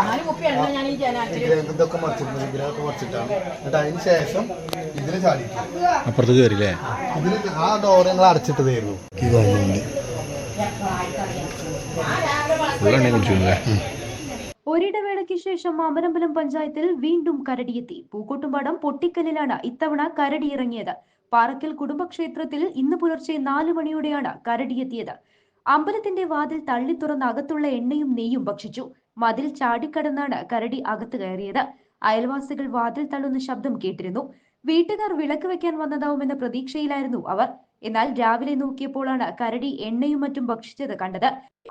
നാല് കുപ്പി എണ്ണ ഞാൻ ഈ ജനാറ്റിൽ വിഗ്രഹം ഇതൊക്കെ മറിച്ചിട്ടുണ്ട് വിഗ്രഹമൊക്കെ മറിച്ചിട്ടാണ്. എന്നിട്ട് അതിന് ശേഷം ഇതിന് ചാടിയിട്ട് അപ്പുറത്ത് കയറില്ലേ ഇതിന് ആ ഡോർ ഞങ്ങൾ അടച്ചിട്ടതായിരുന്നു. ഒരിടവേളയ്ക്ക് ശേഷം അമരമ്പലം പഞ്ചായത്തിൽ വീണ്ടും കരടിയെത്തി. പൂക്കോട്ടുംപാടം പൊട്ടിക്കല്ലിലാണ് ഇത്തവണ കരടി ഇറങ്ങിയത് പാറക്കൽ കുടുംബക്ഷേത്രത്തിൽ ഇന്ന് പുലർച്ചെ നാലു മണിയോടെയാണ് കരടിയെത്തിയത്. അമ്പലത്തിന്റെ വാതിൽ തള്ളി തുറന്ന് അകത്തുള്ള എണ്ണയും നെയ്യും ഭക്ഷിച്ചു. മതിൽ ചാടിക്കടന്നാണ് കരടി അകത്ത് കയറിയത്. അയൽവാസികൾ വാതിൽ തള്ളുന്ന ശബ്ദം കേട്ടിരുന്നു. വീട്ടുകാർ വിളക്ക് വെക്കാൻ വന്നതാവുമെന്ന പ്രതീക്ഷയിലായിരുന്നു അവർ. എന്നാൽ രാവിലെ നോക്കിയപ്പോഴാണ് കരടി എണ്ണയും മറ്റും ഭക്ഷിച്ചത് കണ്ടത്.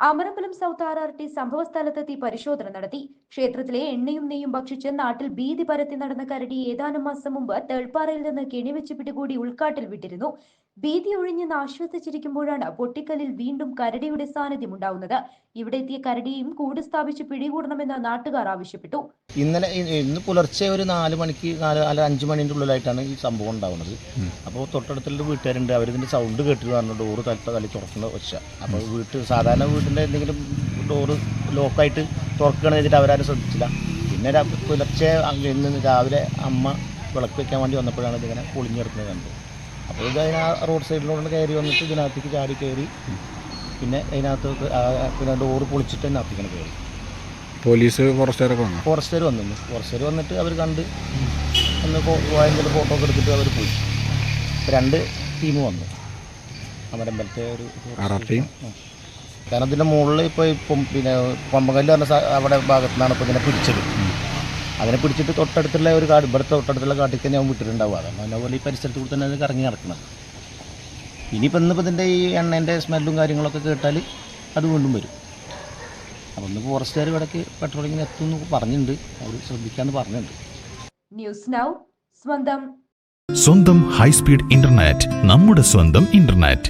അമരമ്പലം സൗത്ത് ടി സംഭവ സ്ഥലത്തെത്തി പരിശോധന നടത്തി. ക്ഷേത്രത്തിലെ എണ്ണയും നെയ്യും ഭക്ഷിച്ച് നാട്ടിൽ ഭീതി പരത്തി നടന്ന കരടി ഏതാനും മാസം മുമ്പ് തേൾപ്പാറയിൽ നിന്ന് കെണിവെച്ച് പിടികൂടി ഉൾക്കാട്ടിൽ വിട്ടിരുന്നു. ഭീതി ഒഴിഞ്ഞെന്ന് ആശ്വസിച്ചിരിക്കുമ്പോഴാണ് പൊട്ടിക്കലിൽ വീണ്ടും കരടിയുടെ സാന്നിധ്യം ഉണ്ടാവുന്നത്. ഇവിടെ എത്തിയ കരടിയെയും കൂട് സ്ഥാപിച്ച് പിടികൂടണമെന്ന് നാട്ടുകാർ ആവശ്യപ്പെട്ടു. ഇന്നലെ ഇന്ന് പുലർച്ചെ ഒരു നാല് മണിക്ക് നാല് അല്ല അഞ്ച് മണിന്റെ ഉള്ളിലായിട്ടാണ് ഈ സംഭവം ഉണ്ടാവുന്നത്. അപ്പോൾ തൊട്ടടുത്തുള്ള വീട്ടുകാരുണ്ട്. അവരിതിന്റെ സൗണ്ട് കേട്ടിട്ട് പറഞ്ഞു ഡോറ് തലത്തെ തല്ലി തുറക്കുന്ന വെച്ച അപ്പോൾ വീട്ട് സാധാരണ വീട്ടിന്റെ എന്തെങ്കിലും ഡോറ് ലോക്കായിട്ട് തുറക്കണം എന്നിട്ട് അവരാരും ശ്രദ്ധിച്ചില്ല. പിന്നെ പുലർച്ചെ ഇന്ന് രാവിലെ അമ്മ വിളക്ക് വെക്കാൻ വേണ്ടി വന്നപ്പോഴാണ് ഇതിങ്ങനെ പൊളിഞ്ഞെടുക്കുന്നത് കണ്ടത്. അപ്പോൾ ഇത് അതിന് റോഡ് സൈഡിലൂടെ കയറി വന്നിട്ട് ഇതിനകത്തേക്ക് ചാടി കയറി. പിന്നെ അതിനകത്ത് പിന്നെ ഡോറ് പൊളിച്ചിട്ട് അതിനകത്തേക്കാണ് കയറി. പോലീസ് ഫോറസ്റ്റുകാരൊക്കെ വന്നു? ഫോറസ്റ്റുകാർ വന്നു ഫോറസ്റ്റുകാർ വന്നിട്ട് അവർ കണ്ട് ഒന്ന് വായിന്റെ ഫോട്ടോ ഒക്കെ എടുത്തിട്ട് അവർ പോയി. രണ്ട് ടീം വന്നു. അമരമ്പലത്തെ ഒരു. കാരണം ഇതിന്റെ മുകളിൽ ഇപ്പോൾ ഇപ്പം പിന്നെ പമ്പകല്ല് പറഞ്ഞ അവിടെ ഭാഗത്തു നിന്നാണ് ഇപ്പോൾ ഇതിനെ പിടിച്ചത് അതിനെ പിടിച്ചിട്ട് തൊട്ടടുത്തുള്ള ഒരു കാട് ഇവിടുത്തെ തൊട്ടടുത്തുള്ള കാട്ടിലേക്ക് ഞാൻ വിട്ടിട്ടുണ്ടാവും. അതാണ് അതേപോലെ ഈ പരിസരത്ത് കൂടി തന്നെ അത് കറങ്ങി നടക്കുന്നത്. ഇനിയിപ്പോൾ ഇന്നിപ്പോൾ ഇതിന്റെ ഈ എണ്ണേന്റെ സ്മെല്ലും കാര്യങ്ങളൊക്കെ കേട്ടാൽ അത് വീണ്ടും വരും. അപ്പോൾ ഒന്ന് ഫോറസ്റ്റുകാർ ഇവിടേക്ക് പെട്രോളിങ്ങിന് എത്തുമെന്ന് പറഞ്ഞിട്ടുണ്ട്. അവർ ശ്രദ്ധിക്കാമെന്ന് പറഞ്ഞിട്ടുണ്ട്. ന്യൂസ് നൗ സ്വന്തം. സ്വന്തം ഹൈസ്പീഡ് ഇന്റർനെറ്റ് നമ്മുടെ സ്വന്തം ഇന്റർനെറ്റ്